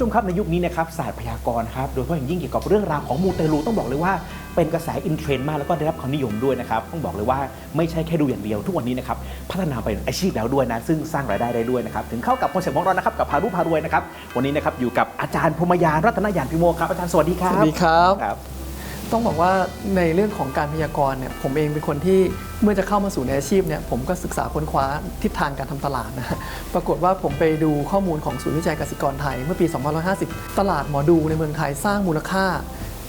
ผู้ชมครับในยุคนี้นะครับศาสตร์พยากรณ์ครับโดยเฉพาะอย่างยิ่งเกี่ยวกับเรื่องราวของมูเตลูต้องบอกเลยว่าเป็นกระแสอินเทรนด์มากแล้วก็ได้รับความนิยมด้วยนะครับต้องบอกเลยว่าไม่ใช่แค่ดูอย่างเดียวทุกวันนี้นะครับพัฒนาไปเป็นอาชีพแล้วด้วยนะซึ่งสร้างรายได้ได้ด้วยนะครับถึงเข้ากับคอนเซ็ปต์ของเรานะครับกับพารุพารวยนะครับวันนี้นะครับอยู่กับอาจารย์พรหมยานรัตนยานพิโมครับอาจารย์สวัสดีครับสวัสดีครับครับ ต้องบอกว่าในเรื่องของการพยากรณ์เนี่ยผมเองเป็นคนที่เมื่อจะเข้ามาสู่ในอาชีพเนี่ยผมก็ศึกษาค้นคว้าทิศทางการทำตลาดนะฮะปรากฏว่าผมไปดูข้อมูลของศูนย์วิจัยกสิกรไทย เมื่อปี 2550 ตลาดหมอดูในเมืองไทยสร้างมูลค่า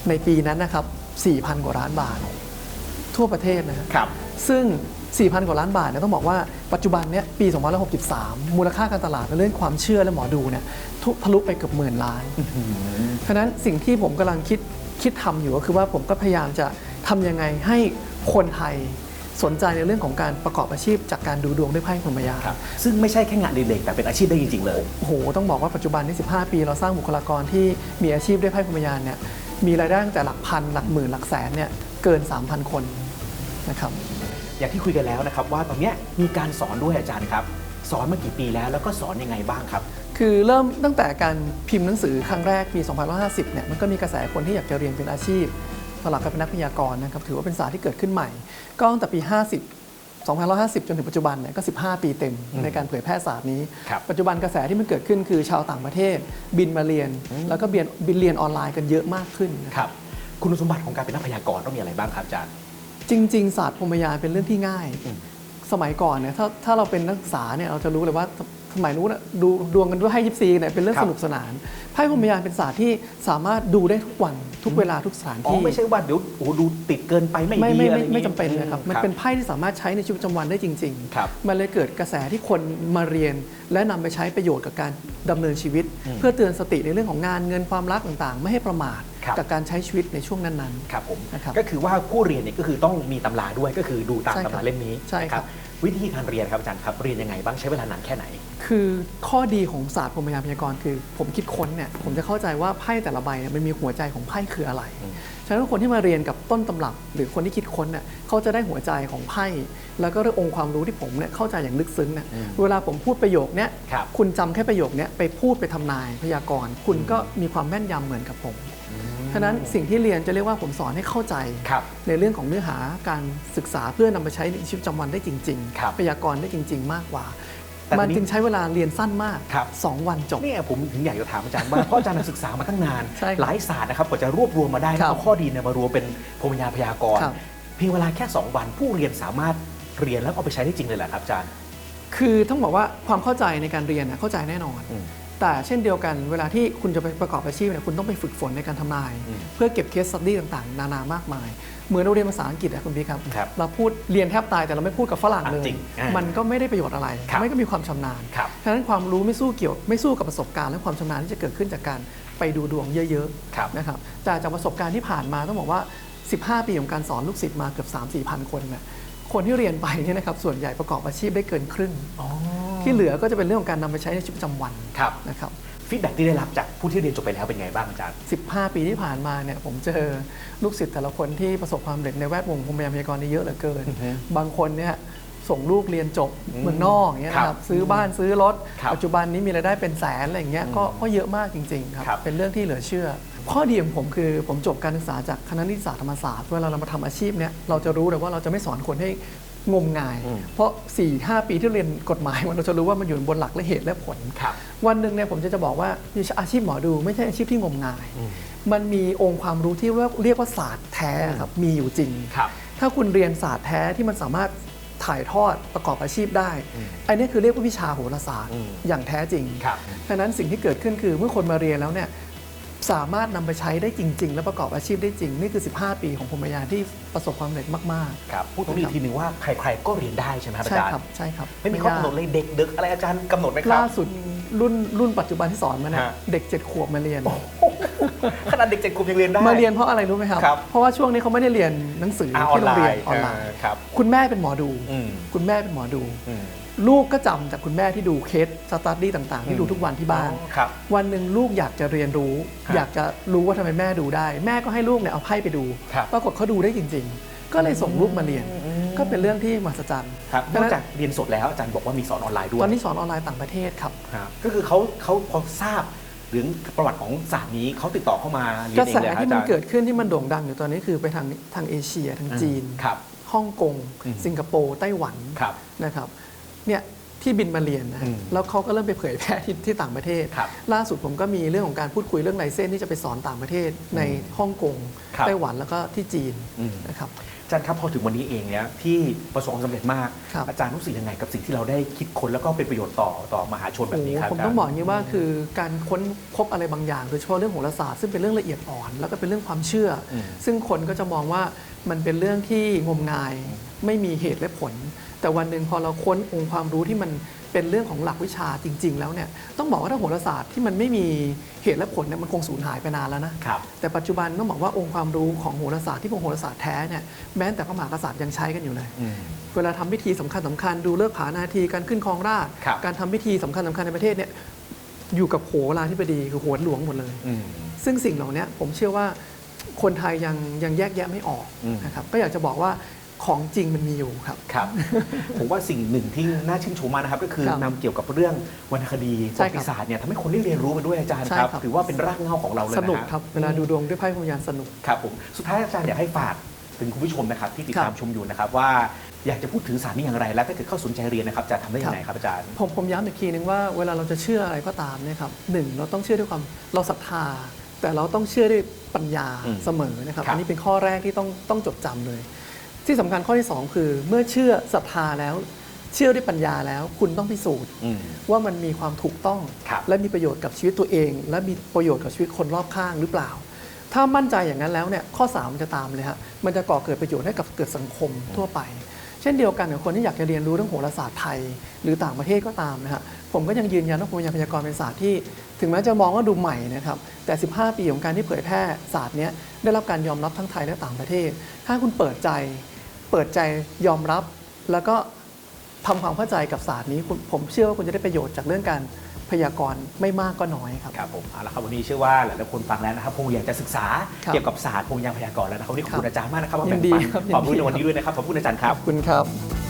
ในปีนั้นนะครับ4,000 กว่าล้านบาท ทั่วประเทศนะฮะครับซึ่ง 4,000 กว่าล้านบาทเนี่ยต้องบอกว่าปัจจุบันเนี่ยปี 2563 มูลค่าการตลาดในเรื่องความเชื่อและหมอดูเนี่ยทุทะลุไปเกือบหมื่นล้านเพราะฉะนั้นสิ่งที่ผมกำลังคิดคิดทำอยู่ก็คือว่าผมก็พยายามจะทำยังไงให้คนไทยสนใจในเรื่องของการประกอบอาชีพจากการดูดวงด้วยไพ่พรหมยานครับซึ่งไม่ใช่แค่งานอดีเล็กแต่เป็นอาชีพได้จริง ๆ เลยโอ้โหต้องบอกว่าปัจจุบันนี้15 ปี เราสร้างบุคลากรที่มีอาชีพด้วยไพ่พรหมยานเนี่ยมีรายได้ตั้งแต่หลักพันหลักหมื่นหลักแสนเนี่ยเกิน 3,000 คนนะครับ อย่างที่คุยกันแล้วนะครับ ว่าตอนเนี้ยมีการสอนด้วยอาจารย์ครับ สอนมากี่ปีแล้วแล้วก็สอนยังไงบ้างครับ คือเริ่มตั้งแต่การพิมพ์หนังสือครั้งแรกปี 2550 เนี่ยมันก็มีกระแสคนที่อยากจะเรียนเป็นอาชีพสลับกับเป็นนักพยากรณ์นะครับถือว่าเป็นศาสตร์ที่เกิดขึ้นใหม่ ก็ตั้งแต่ปี 50 2550 จนถึงปัจจุบันเนี่ยก็ 15 ปีเต็มในการเผยแพร่ศาสตร์นี้ ครับปัจจุบันกระแสที่มันเกิดขึ้นคือชาวต่างประเทศ บินมาเรียน แล้วก็เบียนบินเรียนออนไลน์กันเยอะมากขึ้นนะครับครับ คุณสมบัติของการเป็นนักพยากรณ์ต้องมีอะไรบ้างครับอาจารย์ จริง ๆ ศาสตร์พรหมยานเป็นเรื่องที่ง่ายอืมสมัยก่อนเนี่ยถ้าถ้าเราเป็นนักศึกษาเนี่ยเราจะรู้เลยว่าสมัยนู้นน่ะดูดวงกันด้วยไพ่ยิปซีเนี่ยเป็นเรื่องครับสนุกสนานไพ่พรหมยานเป็นศาสตร์ที่สามารถดูได้ทุกวันทุกเวลาทุกสถานอ๋อที่ ไม่ใช่ว่าเดี๋ยวโอ้โหดูติดเกินไปไม่ไม่ดีไม่อะไรไม่อย่างไม่จำเป็นเลยครับ มันเป็นไพ่ที่สามารถใช้ในชีวิตประจำวันได้จริง ครับมันเลยเกิดกระแสที่คนมาเรียน และนำไปใช้ประโยชน์กับการดำเนินชีวิตอืมเพื่อเตือนสติในเรื่องของงานเงินความรักต่างๆ ไม่ให้ประมาทครับ กับการใช้ชีวิตในช่วงนั้นครับผมนะครับก็คือว่าผู้เรียนเนี่ยก็คือต้องมีตำราด้วยก็คือดูตามใช่ครับตำราเล่มนี้ใช่ครับนะวิธีการเรียนครับอาจารย์ครับเรียนยังไงบ้างใช้เวลานานแค่ไหนๆคือข้อดีของศาสตร์พรหมยานพยากรณ์คือ ผมคิดค้นเนี่ยผมจะเข้าใจว่าไพ่แต่ละใบเนี่ยมันมีหัวใจของไพ่คืออะไรอืมฉะนั้นคนที่มาเรียนกับต้นตำรับ หรือคนที่คิดค้นเนี่ยเขาจะได้หัวใจของไพ่แล้วก็เรื่ององค์ความรู้ที่ผมเนี่ยเข้าใจอย่างลึกซึ้งเนี่ยอืมเวลาผมพูดประโยคเนี้ยครับ คุณจำแค่ประโยคเนี้ยไปพูดไปทำนายพยากรณ์ คุณก็มีความแม่นยำเหมือนกับผม ฉะนั้นสิ่งที่เรียนจะเรียกว่าผมสอนให้เข้าใจครับในเรื่องของเนื้อหาการศึกษาเพื่อนำไปใช้ในชีวิตประจำวันได้จริงครับพยากรณ์ได้จริง ๆ มากกว่าแต่มันทีนี้จึงใช้เวลาเรียนสั้นมากครับ2วันจบเนี่ยผมถึงอยากจะถามอาจารย์ว่าเพราะอาจารย์ศึกษามาตั้งนานใช่ครับหลายศาสตร์นะครับกว่าจะรวบรวมมาได้ครับเอาข้อดีเนี่ยมารวมเป็นพรหมยานพยากรณ์ครับเพียงเวลาแค่ 2 วันผู้เรียนสามารถเรียนแล้วเอาไปใช้ได้จริงเลยเหรอครับอาจารย์ คือต้องบอกว่าความเข้าใจในการเรียนน่ะเข้าใจแน่นอนอืม แต่เช่นเดียวกันเวลาที่คุณจะไปประกอบอาชีพเนี่ยคุณต้องไปฝึกฝนในการทำนายอืมเพื่อเก็บเคสสตดี้ต่างๆ นานามากมาย เหมือนเราเรียนภาษาอังกฤษอะคุณพี่ครับ ครับเราพูดเรียนแทบตายแต่เราไม่พูดกับฝรั่งเลยอะจริงอ่ามัมันก็ไม่ได้ประโยชน์อะไร ครับไม่ก็มีความชำนาญครับฉะนั้นความรู้ไม่สู้เกี่ยวไม่สู้กับประสบการณ์และความชำนาญที่จะเกิดขึ้นจากการไปดูดวงเยอะครับ ๆนะครับแต่จากประสบการณ์ที่ผ่านมาต้องบอกว่า 15 ปีของการสอนลูกศิษย์มาเกือบ3 4พันคนนะคนที่เรียนไปเนี่ยนะครับส่วนใหญ่ประกอบอาชีพได้เกินครึ่ง อ๋อ ที่เหลือก็จะเป็นเรื่องของการนำไปใช้ในชีวิตประจำวันครับนะครับฟีดแบ็ที่ได้รับจากผู้ที่เรียนจบไปแล้วเป็นไงบ้างอาจารย์ 15 ปีที่ผ่านมาเนี่ยผมเจอลูกศิษย์แต่ละคนที่ประสบความสำเร็จในแวดวงพรหมยานพยากรณ์นี่เยอะเหลือเกินอือฮึบางคนเนี่ยส่งลูกเรียนจบอืมเมืองนอกอย่างเงี้ยนะครับซื้อบ้านซื้อรถครับปัจจุบันนี้มีรายได้เป็นแสนอะไรอย่างเงี้ยก็อืมก็เยอะมากจริงๆครับครับ เป็นเรื่องที่เหลือเชื่อ ข้อดีของผมคือผมจบการศึกษาจากคณะนิติศาสตร์ธรรมศาสตร์เวลาเรามาทำอาชีพเนี่ยเราจะรู้เลยว่าเราจะไม่สอนคนให้ งมงายอืมเพราะ 4-5 ปีที่เรียนกฎหมายมันเราจะรู้ว่ามันอยู่บนหลักและเหตุและผลครับวันหนึ่งเนี่ยผมจะจะบอกว่าอาชีพหมอดูไม่ใช่อาชีพที่งมงายอืมมันมีองค์ความรู้ที่เรียกเรียกว่าศาสตร์แท้ครับมีอยู่จริงครับถ้าคุณเรียนศาสตร์แท้ที่มันสามารถถ่ายทอดประกอบอาชีพได้อืมอันนี้คือเรียกว่าวิชาโหราศาสตร์อืมอย่างแท้จริงครับดังนั้นสิ่งที่เกิดขึ้นคือเมื่อคนมาเรียนแล้วเนี่ย สามารถนำไปใช้ได้จริง ๆ และประกอบอาชีพได้จริง นี่คือ 15 ปีของพรหมยานที่ประสบความสำเร็จมากครับพูดตรงนี้อีกทีหนึ่งว่าใครๆก็เรียนได้ใช่ไหมครับๆอาใช่จารย์ครับใช่ครับไม่มีข้อกำหนดเลยเด็กดึกอะไรอาจารย์กำหนดไหมครับล่าสุดรุ่นรุ่นปัจจุบันที่สอนมาเนี่ยฮะเด็กเจ็ดขวบมาเรียนขนาดเด็กเจ็ดขวบยังเรียนได้ มาเรียนเพราะอะไรรู้ไหมครับครับเพราะว่าช่วงนี้เขาไม่ได้เรียนหนังสืออ่าออนที่โรไลงเรียนน์ออนไลน์เออครับคุณแม่เป็นหมอดูอืมคุณแม่เป็นหมอดูอืม ลูกก็จำจากคุณแม่ที่ดูเคสสตาร์ดี้ต่างๆ ที่ดูทุกวันที่บ้านอ๋อครับวันหนึ่งลูกอยากจะเรียนรู้ครับอยากจะรู้ว่าทำไมแม่ดูได้ แม่ก็ให้ลูกเนี่ยเอาไพ่ไปดูครับปรากฏเขาดูได้จริง ๆ ก็เลยส่งลูกมาเรียนอืมก็เป็นเรื่องที่มหัศจรรย์ครับนดัองกนั้นจากเรียนสดแล้วอาจารย์บอกว่ามีสอนออนไลน์ด้วย ตอนนี้สอนออนไลน์ต่างประเทศครับครับก็คือเขาเขาพอทราบหรือประวัติของศาสตร์นี้เขาติดต่อเข้ามาเรียกระนเอแสงเลยครับที่อามัจานรย์เกิดขึ้นที่มันโด่งดังอยู่ตอนนี้คือไปทางทางเอเชียทางจีนครับฮ่องกงอืมสิงคโปร์ไต้หวันครับนะครับ เนี่ยที่บินมาเรียนนะอืมแล้วเขาก็เริ่มไปเผยแพร่ที่ที่ต่างประเทศครับล่าสุดผมก็มีเรื่องของการพูดคุยเรื่องไลเซนส์ที่จะไปสอนต่างประเทศในฮ่องกงครับไต้หวันแล้วก็ที่จีนอืมนะครับอาจารย์ครับพอถึงวันนี้เองเนี่ยที่ประสบความสำเร็จมากครับอาจารย์รู้สึกยังไงกับสิ่งที่เราได้คิดค้นแล้วก็เป็นประโยชน์ต่อต่อมหาชนแบบนี้ครับผมอาจารย์ต้องบอกอย่างนี้ว่าคือการค้นพบอะไรบางอย่างโดยเฉพาะเรื่องโหราศาสตร์ซึ่งเป็นเรื่องละเอียดอ่อน แล้วก็เป็นเรื่องความเชื่ออมซึ่งคนก็จะมองว่ามันเป็นเรื่องที่งมงาย ไม่มีเหตุและผล แต่วันหนึ่งพอเราค้นองค์ความรู้ที่มันเป็นเรื่องของหลักวิชาจริง ๆ แล้วเนี่ยต้องบอกว่าถ้าโหราศาสตร์ที่มันไม่มีเหตุและผลเนี่ยมันคงสูญหายไปนานแล้วนะครับแต่ปัจจุบันต้องบอกว่าองค์ความรู้ของโหราศาสตร์ที่เป็นโหราศาสตร์แท้เนี่ยแม้แต่พระมหากษัตริย์ยังใช้กันอยู่เลยอืมเวลาทำพิธีสำคัญสำคัญดูเลิกษ์ผานาทีการขึ้นครองราชย์ครับการทำพิธีสำคัญสำคัญในประเทศเนี่ยอยู่กับโหราธิบดีคือโหรหลวงหมดเลยอืมซึ่งสิ่งเหล่านี้ผมเชื่อว่าคนไทยยังยังแยกแยะไม่ออกอืมนะครับก็อยากจะบอกว่า ของจริงมันมีอยู่ครับ ครับ ผมว่าสิ่งหนึ่งที่น่าชื่นชมมากนะครับ ก็คือครับนำเกี่ยวกับเรื่องวรรณคดีปใช่ระครับวัติศาสตร์เนี่ยทำให้คนได้เรียนรู้ไปด้วยอาจารย์ใช่ครับครับถือว่าเป็นรากเหง้าของเราเลยสนะนุกฮะครับ เวลาดูดวงด้วยไพ่พยานสนุก ครับผมสุดท้ายอาจารย์อยากให้ฝากถึงคุณผู้ชมนะครับที่ติดครับตามชมอยู่นะครับว่าอยากจะพูดถึงศาสตร์นี้อย่างไร และถ้าเกิดเข้าสนใจเรียนนะครับจะทำได้ยังไงครับอาจารย์ ผมผมย้ำอีกทีนึงว่าเวลาเราจะเชื่ออะไรก็ตามเนี่ยครับหนึ่งเราต้องเชื่อด้วยความเราศรัทธา แต่เราต้องเชื่อด้วยปัญญาอืมเสมอนะครับครับ อันนี้เป็นข้อแรกที่ต้องต้องจดจำเลย ที่สำคัญข้อที่สองคือ เมื่อเชื่อศรัทธาแล้ว เชื่อด้วยปัญญาแล้วคุณต้องพิสูจน์อืมว่ามันมีความถูกต้องครับและมีประโยชน์กับชีวิตตัวเอง และมีประโยชน์กับชีวิตคนรอบข้างหรือเปล่า ถ้ามั่นใจอย่างนั้นแล้วเนี่ยข้อ3มันจะตามเลยฮะมันจะก่อเกิดประโยชน์ให้กับเกิดสังคมทั่วไป เช่นเดียวกันกับคนที่อยากจะเรียนรู้เรื่องโหราศาสตร์ไทย หรือต่างประเทศก็ตามนะฮะผมก็ยังยืนยันว่าภูมิพยากรณ์เป็นศาสตร์ที่ ถึงแม้จะมองว่าดูใหม่นะครับ แต่ 15 ปีของการที่เผยแพร่ศาสตร์เนี้ยได้รับการยอมรับทั้งไทยและต่างประเทศ ถ้าคุณเปิดใจ เปิดใจยอมรับ แล้วก็ทำความเข้าใจกับศาสตร์นี้คุณผมเชื่อว่าคุณจะได้ประโยชน์จากเรื่องการพยากรณ์ไม่มากก็น้อยครับครับผมเอาละครับวันนี้เชื่อว่าหลายๆคนฟังแล้วนะครับคงอยากจะศึกษาครับเกี่ยวกับศาสตร์พงยางพยากรณ์แล้วนะครับวันนี้ขอบคุณครับอาจารย์มากนะครับว่ายิแบ่งนดีปันครับความรู้ยินดีในวันนี้ด้วยนะครับขอบคุณอาจารย์คขรับอบคุณครับ